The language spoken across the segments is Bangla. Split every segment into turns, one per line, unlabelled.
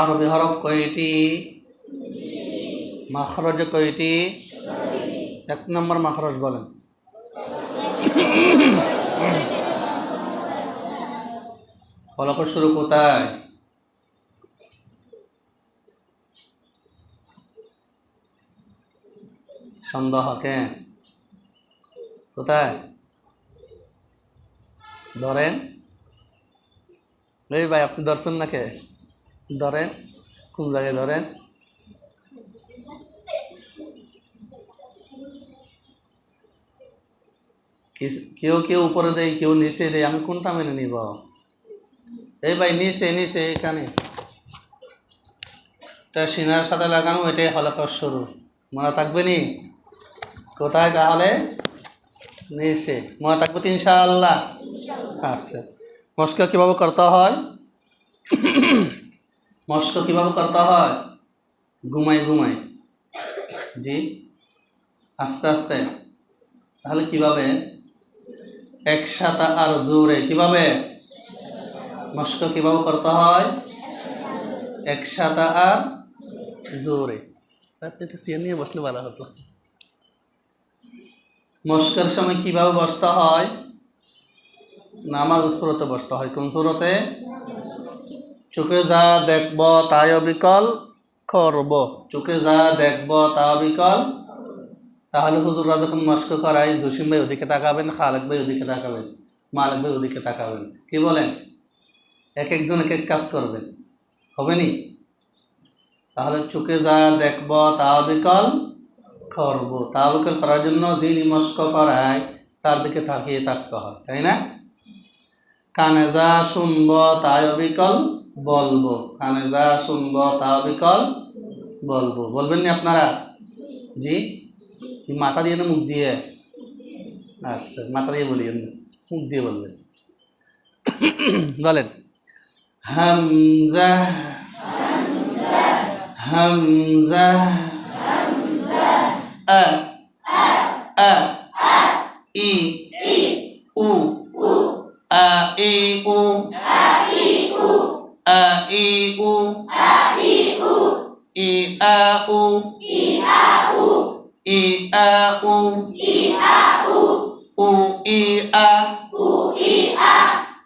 আরবি হরফ মাখরজ কয়টি? এক নম্বর মাখরজ বলেন। শুরু কোথায়? সন্দেহ কেন কোথায়? ধরেন। এই ভাই, আপনি ধরছেন না কে ধরেন। কোন জায়গায় ধরেন? কেউ কেউ উপরে দেয়, কেউ নিচে দেয়, আমি কোনটা মেনে নিব? এই ভাই, নিচে নিচে, এখানে। এটা সিনার সাথে লাগানো, এটাই হলকর শুরু। মনে থাকবে নি? কোথায় তাহলে? নিচে মনে থাকবে তো ইনশাআল্লাহ। আচ্ছা মস্ক কীভাবে করতে হয়? মস্ক কীভাবে করতে হয়? ঘুমাই ঘুমাই। জি। আস্তে আস্তে। তাহলে কীভাবে? একসাথে আর জোরে। কীভাবে? মস্ক কীভাবে করতে হয়? একসাথে আর জোরে। আপনি একটু চেয়ার নিয়ে বসলে ভালো হতো। মস্কের সময় কীভাবে বসতে হয়? নামাজ সুরতে বসতে হয়। কোন সুরতে? চোখে যা দেখব তাই অবিকল করব। চোখে যা দেখব তা অবিকল। তাহলে হুজুররা যখন মস্ক করায়, জসিম ভাই ওদিকে তাকাবেন, খালেক ভাই ওদিকে তাকাবেন, মালিক ভাই ওদিকে তাকাবেন। কি বলেন? এক একজন এক এক কাজ করবেন। হবে নি? তাহলে চোখে যা দেখব তা বিকল করব তা বিকল করার জন্য যিনি মস্ক করায় তার দিকে তাকিয়ে থাকতে হয়, তাই না? কানে যা শুনব তাই অবিকল বলব, কানে যা শুনব তা অবিকল বলব। বলবেন না আপনারা? জি? মাথা দিয়ে না মুখ দিয়ে? আচ্ছা মাথা দিয়ে না মুখ দিয়ে বলবেন। বলেন। হামজা হামজা আ আ ই উ আ ই উ আ ই উ ই আ উ ই আ উ উ ই আ আ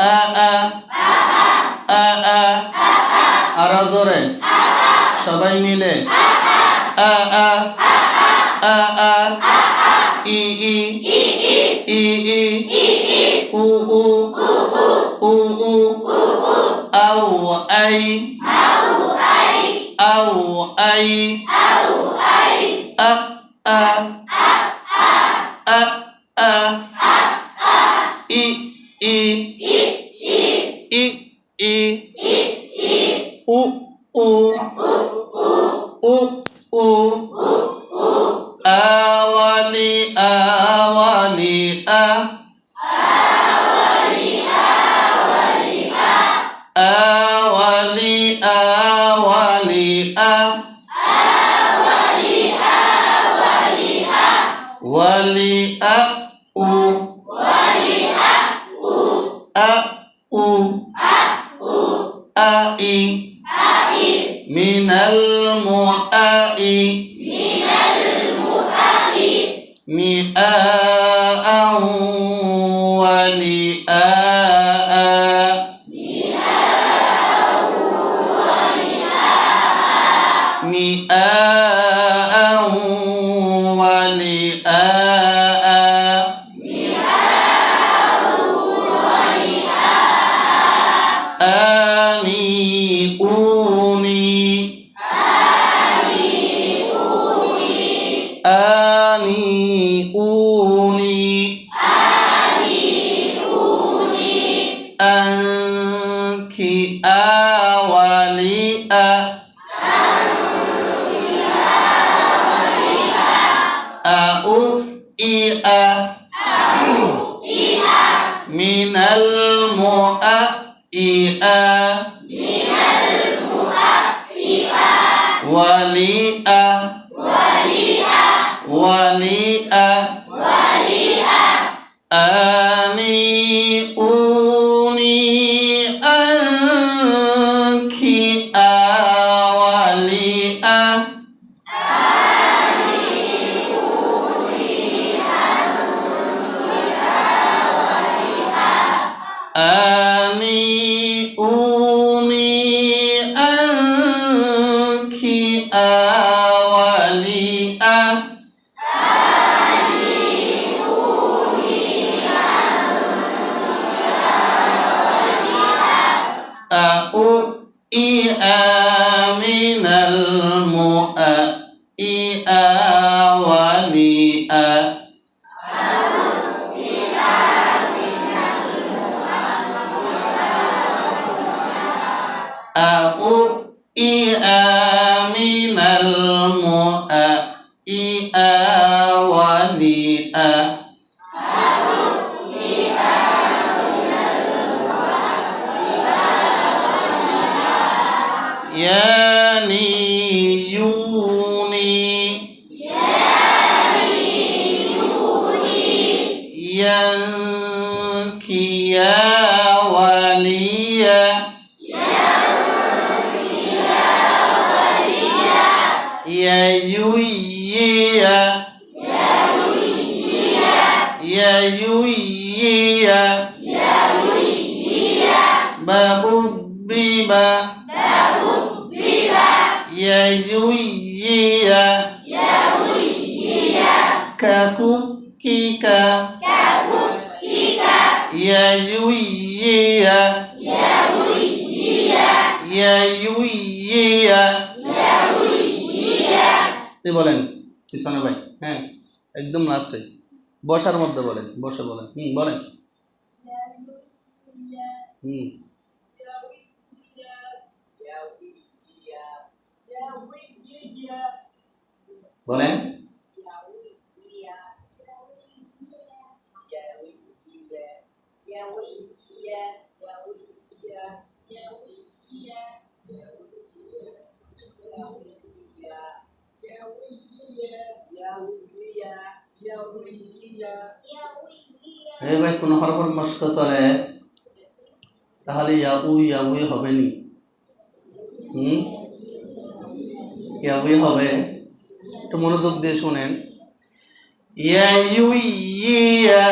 আ আ u u u u au ai au ai au ai au ai a a a a a a i i i i i i i u u u u u أو أي أي من المؤاء من المؤاء مئاء ولئاء. مئاء ولئاء. مئاء আনকি আওয়ালিয়া আউ ইয়া মিনাল মুআইয়া ওয়ালিয়া ওয়ালিয়া আনি آمي أومي أنك أؤئي من المؤئئ يعني يوني ينكي يا وليا يا يويا يا يويا এই বলেন, পিছনে ভাই হ্যাঁ একদম লাস্টে বসার মধ্যে বলেন, বসে বলেন, হুম বলেন। হুম। বলেন। মস্ক তাহলে ইয়াবু ইয়াবুই হবে নি। ইয়াবুই হবে। একটু মনোযোগ দিয়ে শোনেন। ইয়া। You yeah.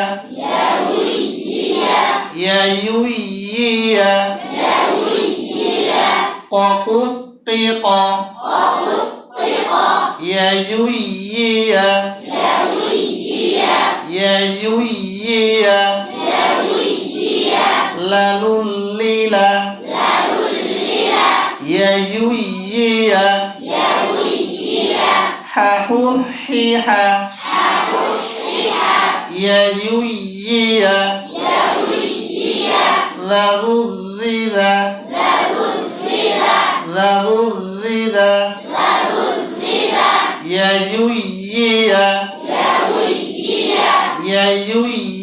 ইয়া। ইউ لغذب ييي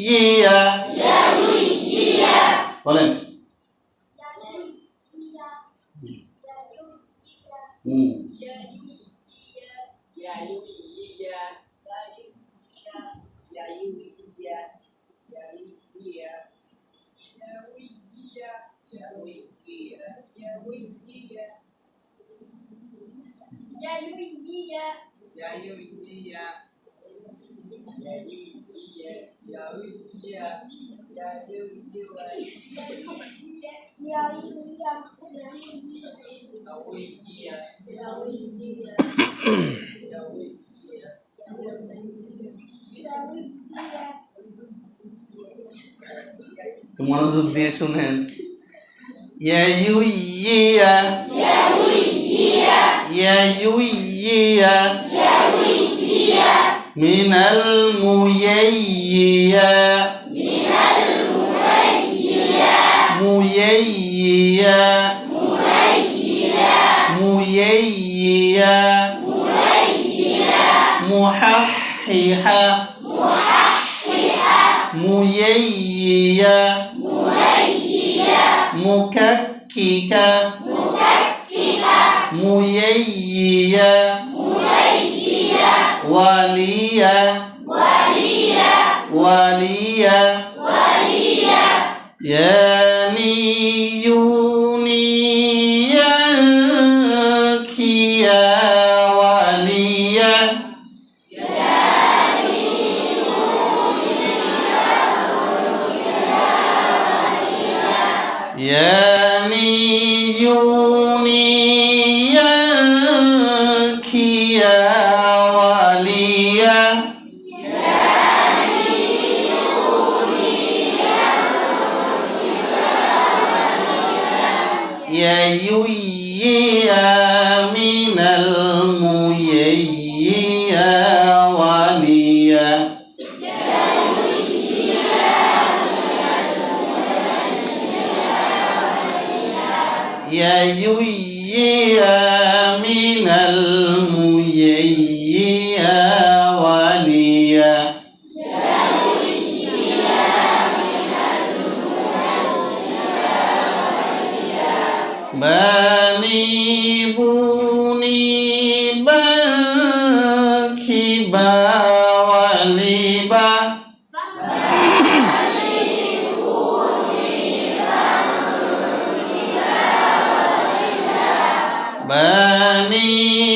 ييي বলেন Yeah, we, yeah, yeah, we, yeah, yeah, we. Yayuiya. Yayuiya. Yayuiya. Yayuiya. Yayuiya. Yayuiya. Yayuiya. Yayuiya. মনোযোগ দিয়ে শুনেন ইয়া ইউ ইয়া ইয়া ইয়া মিনাল মুয়াইয়া মুয়াইয়া முயைய முயைய வலிய வலிய வலிய வலிய يليني يلكي ولي يليني منيبوني بالكبا ولبا منيبوني